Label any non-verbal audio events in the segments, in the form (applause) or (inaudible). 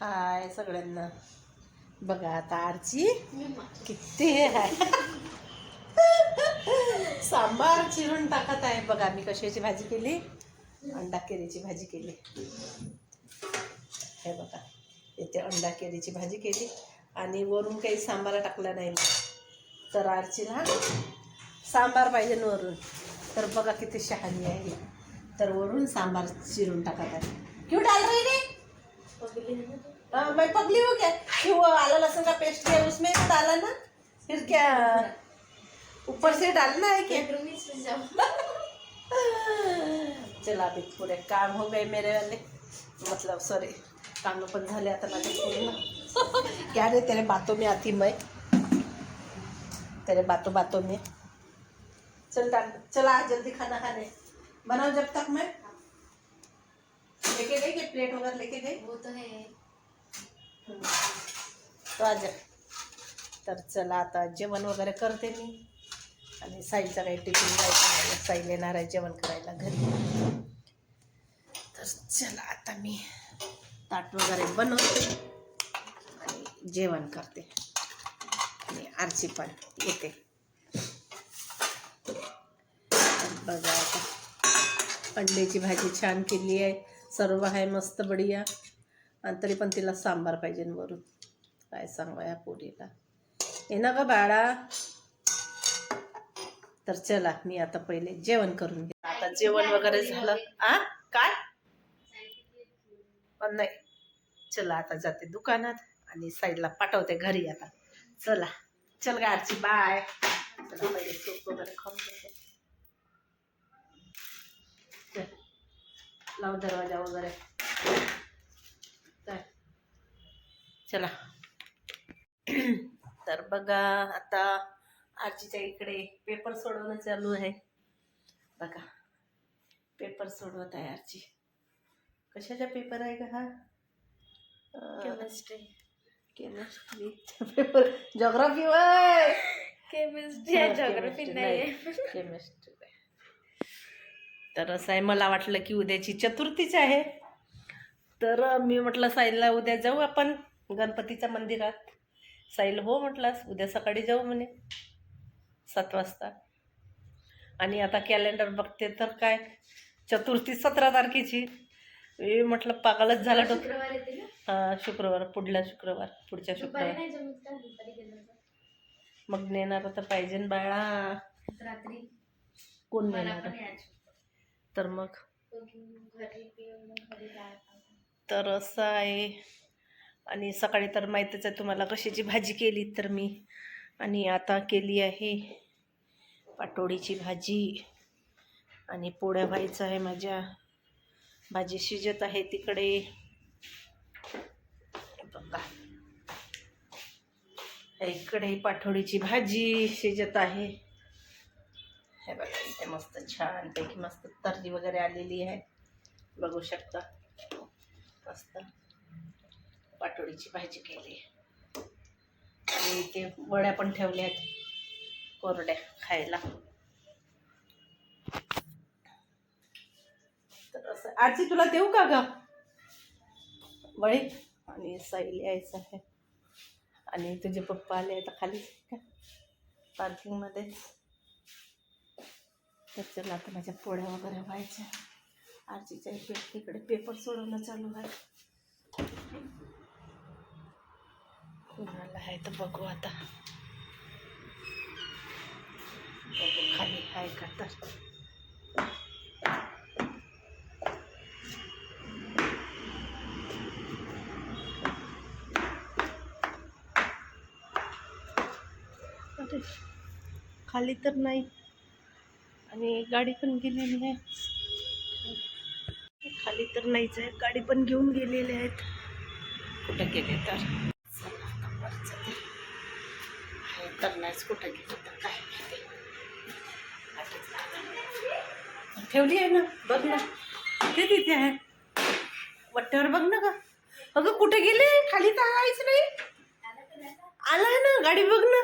हाय सगळ्यांना. बघा आता आरची. किती आहे सांबार चिरून टाकत आहे. बघा मी कशाची भाजी केली. अंडा केरीची भाजी केली. हे बघा. इथे अंडा केरीची भाजी केली. आणि वरून काही सांबार टाकला नाही. तर आरचीला सांबार पाहिजे न वरून. तर बघा किती शहाणी आहे. तर वरून सांबार चिरून टाकत आहे. क्यों डाल रही हाँ, मैं पगली हूँ क्या? कि वो आला लहसुन का पेस्ट है उसमें तो डाला ना? फिर क्या? ऊपर से डालना है क्या? (laughs) चला अभी पूरे काम हो गए मेरे वाले. मतलब सॉरी काम पण झाले आता माझे पूर्ण. (laughs) क्या रे तेरे बातों में आती मैं? तेरे बातों बातों में. चल डाल चला जल्दी खाना खाने. बनाओ जब तक मैं. लेके गई कि प्लेट वगैरह लेके गई वो तो है. तो आज. तर चला आता जेवण वगैरे करते मी. आणि साईलचा काही टिफिन जायचं आहे साईल येणार आहे जेवण करायला घरी. तर चला आता मी ताट वगैरे बनवते. आणि जेवण करते. आणि आरची पण येते. बघा आता अंड्याची भाजी छान केली आहे. सर्व आहे मस्त बढिया. आणि तरी पण तिला सांबार पाहिजे वरून. काय सांगा या पोरीला. हे ना ग बाळा. तर चला मी आता पहिले जेवण करून घे आता जेवण वगैरे झालं. आ? काय? पण नाही. चला आता जाते दुकानात आणि साईडला पाठवते घरी आता. चला. चल गारची बाय. चला पहिले सूप वगैरे खाऊन घेते. लाव दरवाज़ा वगैरे चल. चला। तर बघा आता आजीच्या इकडे पेपर सोडवणं चालू आहे. बघा पेपर सोडवत आहे आजी. कशाचा पेपर आहे का हा? Chemistry chemistry paper. Geography chemistry geography नाही. केमिस्ट्री तर असं आहे मला वाटलं की उद्याची चतुर्थीच आहे. तर मी म्हटलं साईलला उद्या जाऊ आपण गणपतीच्या मंदिरात. साईल हो म्हटलं उद्या सकाळी जाऊ म्हणे सात वाजता. आणि आता कॅलेंडर बघते तर काय चतुर्थी सतरा तारखेची. मी म्हटलं पागलच झाला ना? हा शुक्रवार पुढला शुक्रवार पुढच्या शुक्रवार. मग नेणार तर पाहिजे बाळा. रात्री. कोण नेणार तर मग? तर असं आहे. आणि सकाळी तर माहीतच आहे तुम्हाला कशाची भाजी केली तर मी. आणि आता केली आहे पाटोळीची भाजी. आणि पोळ्या व्हायचं आहे माझ्या. भाजी शिजत आहे तिकडे. बघा. इकडे पाठोळीची भाजी शिजत आहे. हे बघा. मस्त छानपैकी मस्त तर्जी वगैरे आलेली आहे. बघू शकता. मस्त पाटोळीची भाजी केली. आणि इथे वड्या पण ठेवल्या आहेत. कोरड्या खायला. तर असं आरती तुला देऊ का ग? वळी. आणि साईल यायचं आहे. आणि तुझे पप्पा आले आता खाली. का? तर चला आता माझ्या पोळ्या वगैरे व्हायच्या. आजीच्या इकडे इकडे पेपर सोडवणं चालू आहे. कुणाला आहे तर बघू आता. बघू खाली आहे का तर. खाली तर नाही. आणि गाडी पण गेलेली आहे. खाली तर नाहीच आहे. गाडी पण घेऊन गेलेले आहेत. कुठं गेले तर? तर नाहीच कुठं गेले तर काय माहिती. ठेवली आहे ना? बघ ना. ते तिथे आहे. वट्ट्यावर बघ ना का अगं कुठे गेले? खाली तर आलायच नाही. आला आहे ना? गाडी बघ ना.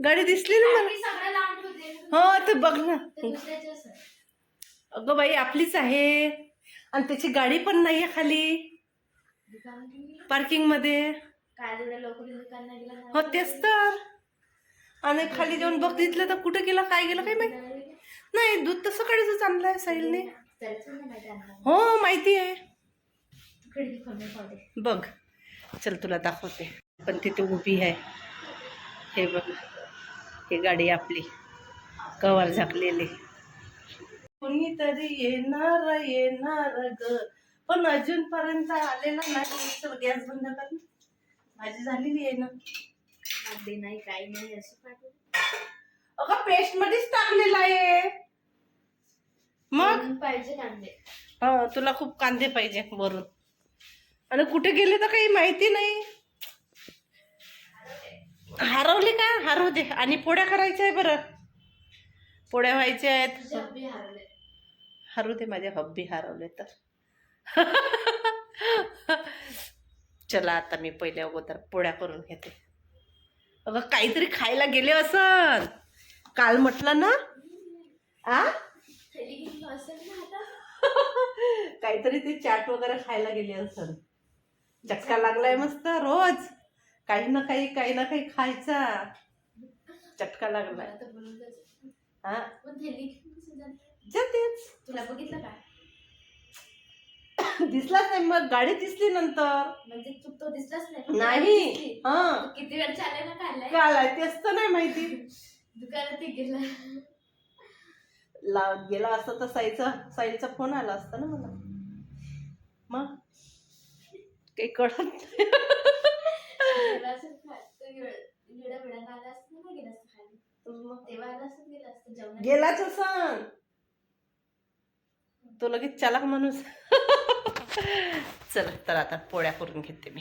गाडी दिसली ना मला. हो ते बघ ना. अगं बाई आपलीच आहे. आणि त्याची गाडी पण नाही आहे खाली. पार्किंगमध्ये हो तेच तर. आणि खाली जाऊन बघितलं तर कुठे गेला काय गेलं काय माहिती? नाही दूध तर सकाळीच आणलंय साहिलने. त्याचं नाही माहिती आणलं. हो माहिती आहे. बघ चल तुला दाखवते. पण तिथे उभी आहे. हे बघ ही गाडी आपली. कवर झाकलेली कोणीतरी येणार येणार ग. पण अजूनपर्यंत आलेला नाही. चल गॅस बंद कर. भाजी झालेली आहे ना? कांदे नाही काही नाही असं अगं पेस्ट मध्येच टाकलेला आहे. मग? पाहिजे कांदे. हा तुला खूप कांदे पाहिजे वरून. आणि कुठे गेले तर काही माहिती नाही. हरवले. का? हरवू दे आणि पोळ्या करायच्या आहे बरं. पोळ्या व्हायच्या आहेत. हरू दे माझे हब्बी हरवले तर. चला आता मी पहिल्या अगोदर पोळ्या करून घेते. अगं काहीतरी खायला गेले असन. काल म्हटलं ना? आ? काहीतरी ते चाट वगैरे खायला गेले असन. चटका लागलाय मस्त रोज. काही ना काही काही ना काही खायचा. चटका लागलाय. हा? पण थैली? जातेच. तुला बघितलं का? (coughs) दिसलाच नाही मग गाडी दिसली नंतर. म्हणजे तू तो दिसलाच नाही. नाही. हा. किती वेळ चालायला काढलाय? काय आलाय तेच तर नाही माहिती. (laughs) दुकानात ते गेला. ला गेला असता तर साईचा साईचा फोन आला असता ना मला. मग? काही कळत नाही. (laughs) गेला असेल खा- तो गेला- गेला वेळानं आला असता ना गेला असता खाली मग तेव्हा आला असता गेला असता जेवणात गेलाच असं तो लगेच चालाक माणूस. (laughs) चला तर आता पोळ्या करून घेते मी.